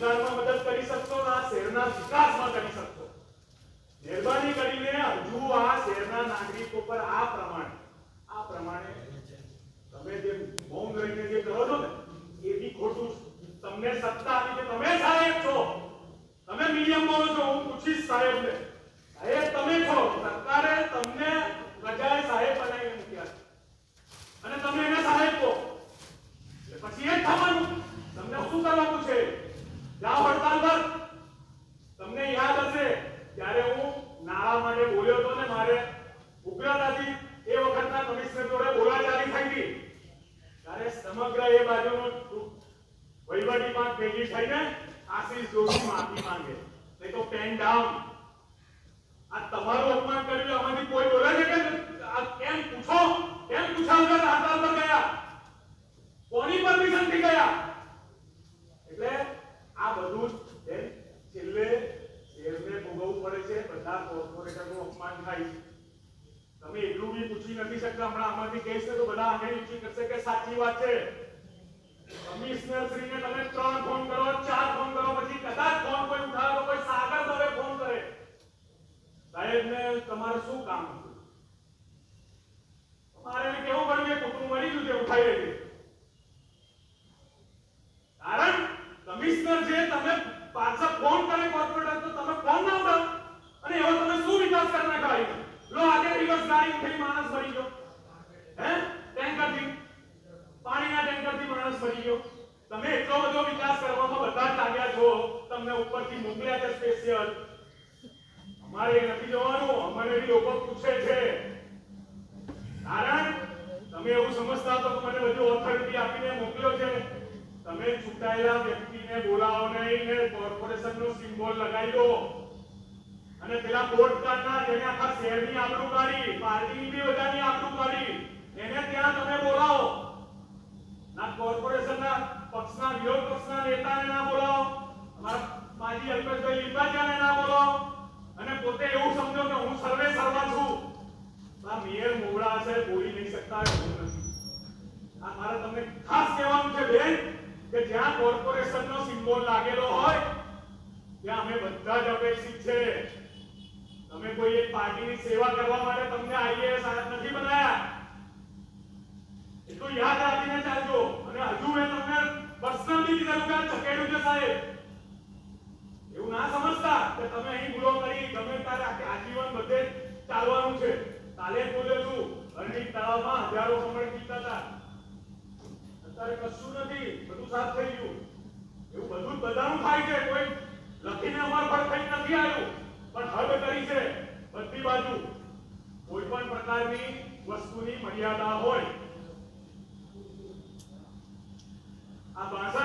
ભૂતકાળમાં મદદ કરી શકશો ના શહેરના વિકાસમાં કરી શકશો. મહેરબાની કરીને હજુ આ શહેરના નાગરિકો પર આ પ્રમાણે આ પ્રમાણે તમે જે મૌન રહીને જે કરો છો ને, એ બી ખોટું તમને સત્તા આપી કે તમે સાહેબ છો? તમે મીડિયમ બોલો છો, હું પૂછીશ સાહેબને. સાહેબ, તમે છો. સરકારે તમને પ્રજાએ સાહેબ બનાવીને મૂક્યા અને તમે એને સાહેબ કહો પછી એ થવાનું. તમને શું કરવાનું છે? જાઓ હડતાલ પર. તમને યાદ હશે, જ્યારે હું નાળા માટે બોલ્યો હતો ને મારે ઉગ્રતાથી એ વખતના કમિશનર જોડે બોલાચાલી થઈ હતી. ત્યારે સમગ્ર એ બાજુનો વહીવટી પાંચ ભેગી થઈને આશીષ જોશી માફી માંગે. નહીં તો પેન ડાઉન આ તમારું અપમાન કર્યું, આમાંથી કોઈ બોલે છે કે આ કેમ પૂછો? કેમ પૂછા વગર હડતાલ પર ગયા કોની પરમિશનથી ગયા એટલે આ બધું જ બેન છેલ્લે શેરને ભોગવવું પડે છે બધા તમે એટલું બી પૂછી નથી શકતા હમણાં આમાંથી કહીશ ને તો બધા આંગળી ઊંચી કરશે કે સાચી વાત છે. કમિશનર શ્રીને તમે ત્રણ ફોન કરો, ચાર ફોન કરો, પછી કદાચ ફોન કોઈ ઉઠાવે તો કોઈ સાગર દવે ફોન કરે. સાહેબને તમારે શું કામ હતું? તમારે કેવું પડ્યું કે કુટુંબ મળી ગયું છે, ઉઠાઈ લેજે કારણ કમિશનર છે તમે પાછા ફોન કરે કોર્પોરેટર તો તમે ફોન ના ઉઠાવો અને એવો તમે શું વિકાસ કરી નાખ્યો લો આજે રિવર્સ માણસ ભરી ગયો. હે? ટેન્કરથી પાણીના ટેન્કરથી માણસ ભરી ગયો. તમે એટલો બધો વિકાસ કરવામાં બધા લાગ્યા છો, તમને ઉપરથી મોકલ્યા છે સ્પેશિયલ અમારે નથી જવાનું, અમારે બી લોકો પૂછે છે. કારણ, તમે એવું સમજતા તો મને બધી ઓથોરિટી આપીને મોકલ્યો છે. તમે ચૂંટાયેલા વ્યક્તિને બોલાવો નહીં ને કોર્પોરેશનનો સિમ્બોલ લગાવી દો. અને પેલા પોડકાસ્ટના જેને આખા શહેરની આબરૂ કાઢી પાર્ટીની બી બધાની આબરૂ કાઢી એને ત્યાં તમે બોલાવો. ના કોર્પોરેશનના પક્ષના, વિરોધ પક્ષના નેતાને ના બોલાવો. અમારા માજી અલ્પેશભાઈ લીંબાચાને ના બોલાવો. અને પોતે એવું સમજો કે હું સર્વે સર્વા છું. આ મેયર મોવડા છે બોલી નહીં શકતા આ મારે તમને ખાસ કહેવાનું છે બેન, કે જ્યાં કોર્પોરેશનનો સિમ્બોલ લાગેલો હોય, ત્યાં અમે બધા જ અપેક્ષિત છે. તમે કોઈ એક પાર્ટીની સેવા કરવા માટે તમને આઈએએસ નથી બનાયા. એટલું યાદ રાખીને ચાલજો. અને હજુ મેં તમને પર્સનલી કીધેલું કે ચકેડું છે સાહેબ. એવું ના સમજતા કે તમે અહીં ભૂલો કરી, ગમે તારે આજીવન બધે ચાલવાનું છે. કાલે જ બોલેલું અરણી તળાવમાં હજારો કમળ પીતા હતા. અત્યારે કશું નથી, બધું સાફ થઈ ગયું. એવું બધું બધાનું થાય છે કોઈ લખીને અમાર પર કઈ નથી આવ્યું પણ હદ કરી છે બધી બાજુ કોઈ પણ પ્રકારની વસ્તુની મર્યાદા હોય. આ 62